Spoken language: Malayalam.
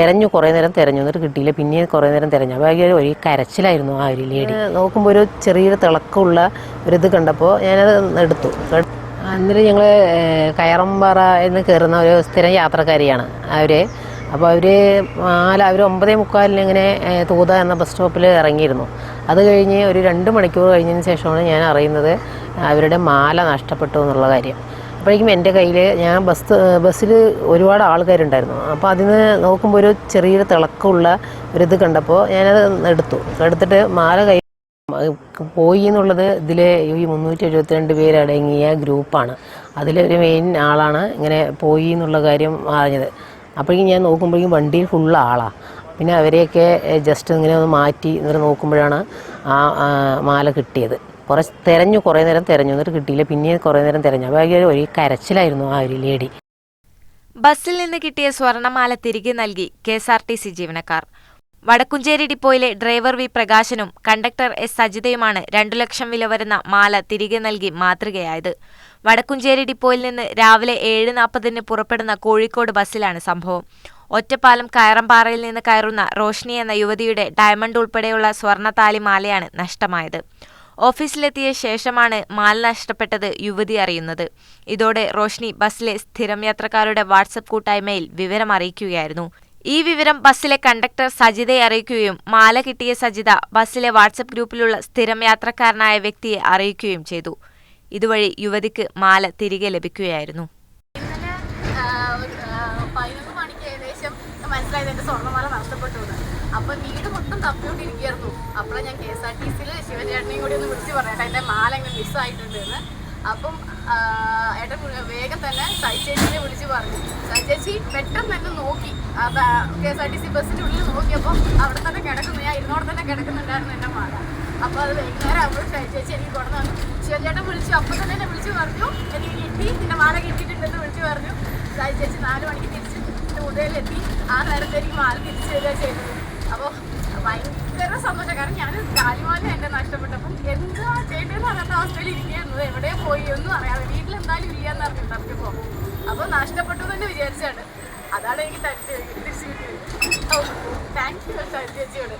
തിരഞ്ഞു കുറേ നേരം തെരഞ്ഞു. എന്നിട്ട് കിട്ടിയില്ല. പിന്നെ കുറേ നേരം തെരഞ്ഞു. അതിൽ ഒരു കരച്ചിലായിരുന്നു ആ ഒരു ലേഡി. നോക്കുമ്പോൾ ഒരു ചെറിയൊരു തിളക്കമുള്ള ഒരിത് കണ്ടപ്പോൾ ഞാനത് എടുത്തു. അന്നേരം ഞങ്ങൾ കയറമ്പാറ എന്ന് കയറുന്ന ഒരു സ്ഥിരം യാത്രക്കാരിയാണ് അവർ അപ്പോൾ അവർ നാല് അവർ ഒമ്പതേ മുക്കാലിന് ഇങ്ങനെ തൂത എന്ന ബസ് സ്റ്റോപ്പിൽ ഇറങ്ങിയിരുന്നു. അത് കഴിഞ്ഞ് ഒരു രണ്ട് മണിക്കൂർ കഴിഞ്ഞതിന് ശേഷമാണ് ഞാൻ അറിയുന്നത് അവരുടെ മാല നഷ്ടപ്പെട്ടു എന്നുള്ള കാര്യം. അപ്പോഴേക്കും എന്റെ കയ്യിൽ ഞാൻ ബസ് ബസ്സിൽ ഒരുപാട് ആൾക്കാരുണ്ടായിരുന്നു. അപ്പോൾ അതിന് നോക്കുമ്പോൾ ഒരു ചെറിയൊരു തിളക്കമുള്ള ഒരിത് കണ്ടപ്പോൾ ഞാനത് എടുത്തു. എടുത്തിട്ട് മാല കൈ പോയി എന്നുള്ളത് ഇതിൽ ഈ മുന്നൂറ്റി എഴുപത്തിരണ്ട് പേരടങ്ങിയ ഗ്രൂപ്പാണ്. അതിലൊരു മെയിൻ ആളാണ് ഇങ്ങനെ പോയി എന്നുള്ള കാര്യം അറിഞ്ഞത്. അപ്പോഴേക്കും ഞാൻ നോക്കുമ്പോഴേക്കും വണ്ടിയിൽ ഫുള്ള് ആളാണ് പിന്നെ അവരെയൊക്കെ ജസ്റ്റ് ഇങ്ങനെ ഒന്ന് മാറ്റി എന്നിട്ട് നോക്കുമ്പോഴാണ് ആ, മാല കിട്ടിയത്. കുറേ തിരഞ്ഞു കുറേ നേരം തിരഞ്ഞു. എന്നിട്ട് കിട്ടിയില്ല. പിന്നെ കുറേ നേരം തിരഞ്ഞു. അപ്പോൾ ഒരു കരച്ചിലായിരുന്നു ആ ഒരു ലേഡി. ബസ്സിൽ നിന്ന് കിട്ടിയ സ്വർണമാല തിരികെ നൽകി K S R T C ജീവനക്കാർ. വടക്കുംചേരി ഡിപ്പോയിലെ ഡ്രൈവർ വി പ്രകാശനും കണ്ടക്ടർ എസ് സജിതയുമാണ് രണ്ടു ലക്ഷം വില വരുന്ന മാല തിരികെ നൽകി മാതൃകയായത്. വടക്കുംചേരി ഡിപ്പോയിൽ നിന്ന് രാവിലെ ഏഴ് നാൽപ്പതിന് പുറപ്പെടുന്ന കോഴിക്കോട് ബസ്സിലാണ് സംഭവം. ഒറ്റപ്പാലം കയറമ്പാറയിൽ നിന്ന് കയറുന്ന റോഷ്നി എന്ന യുവതിയുടെ ഡയമണ്ട് ഉൾപ്പെടെയുള്ള സ്വർണ താലിമാലയാണ് നഷ്ടമായത്. ഓഫീസിലെത്തിയ ശേഷമാണ് മാല നഷ്ടപ്പെട്ടത് യുവതി അറിയുന്നത്. ഇതോടെ റോഷ്നി ബസ്സിലെ സ്ഥിരം യാത്രക്കാരുടെ വാട്സപ്പ് കൂട്ടായ്മയിൽ വിവരം അറിയിക്കുകയായിരുന്നു. ഈ വിവരം ബസ്സിലെ കണ്ടക്ടർ സജിതയെ അറിയിക്കുകയും മാല കിട്ടിയ സജിത ബസ്സിലെ വാട്സപ്പ് ഗ്രൂപ്പിലുള്ള സ്ഥിരം യാത്രക്കാരനായ വ്യക്തിയെ അറിയിക്കുകയും ചെയ്തു. ഇതുവഴി യുവതിക്ക് മാല തിരികെ ലഭിക്കുകയായിരുന്നു. എന്റെ സ്വർണമാല അപ്പോൾ അപ്പൊ വീട് മൊത്തം തപ്പിക്കൊണ്ടിരിക്കുകയായിരുന്നു. അപ്പോൾ ഞാൻ കെ എസ് ആർ ടി സിയിൽ ശിവചേട്ടനെയും കൂടി ഒന്ന് പറഞ്ഞേട്ടാ എന്റെ മാല ഇങ്ങനെ മിസ്സായിട്ടുണ്ട് എന്ന് അപ്പം ഏട്ടൻ വേഗം തന്നെ സൈ ചേച്ചിനെ വിളിച്ച് പറഞ്ഞു. സൈ ചേച്ചി പെട്ടെന്ന് തന്നെ നോക്കി K S R T C ബസ്സിന്റെ ഉള്ളിൽ നോക്കിയപ്പോൾ അവിടെ തന്നെ കിടക്കുന്നു. ഞാൻ ഇരുന്നോടെ തന്നെ കിടക്കുന്നുണ്ടായിരുന്നു എന്റെ മാല. അപ്പോൾ അത് വൈകുന്നേരം ആകുമ്പോൾ സൈ ചേച്ചി എനിക്ക് കൊണ്ടു വന്നു ശിവചേട്ടൻ വിളിച്ചു. അപ്പം തന്നെ എന്നെ വിളിച്ച് പറഞ്ഞു. എനിക്ക് കിട്ടി. നിന്റെ മാല കിട്ടിയിട്ടുണ്ടെന്ന് വിളിച്ച് പറഞ്ഞു. സൈ ചേച്ചി നാല് മണിക്ക് തിരിച്ച് ഉദയിലെത്തി. ആ നേരത്തേക്ക് മാല തിരിച്ചു വരിക ചെയ്തത്. അപ്പോൾ ഭയങ്കര സന്തോഷം കാരണം ഞാൻ കാലിമാല എന്റെ നഷ്ടപ്പെട്ടപ്പം എന്താ ചെയ്യേണ്ടതെന്ന് അറിയാത്ത അവസ്ഥയിൽ ഇരിക്കുന്നത് എവിടെ പോയി ഒന്നും അറിയാതെ വീട്ടിൽ എന്തായാലും ഇല്ലയെന്ന് അറിഞ്ഞിട്ട് നമുക്കിപ്പോൾ അപ്പോൾ നഷ്ടപ്പെട്ടു തന്നെ വിചാരിച്ചാണ് അതാണ് എനിക്ക് തരിച്ചു തിരിച്ചു കിട്ടിയത് താങ്ക് യു ചേച്ചിയോട്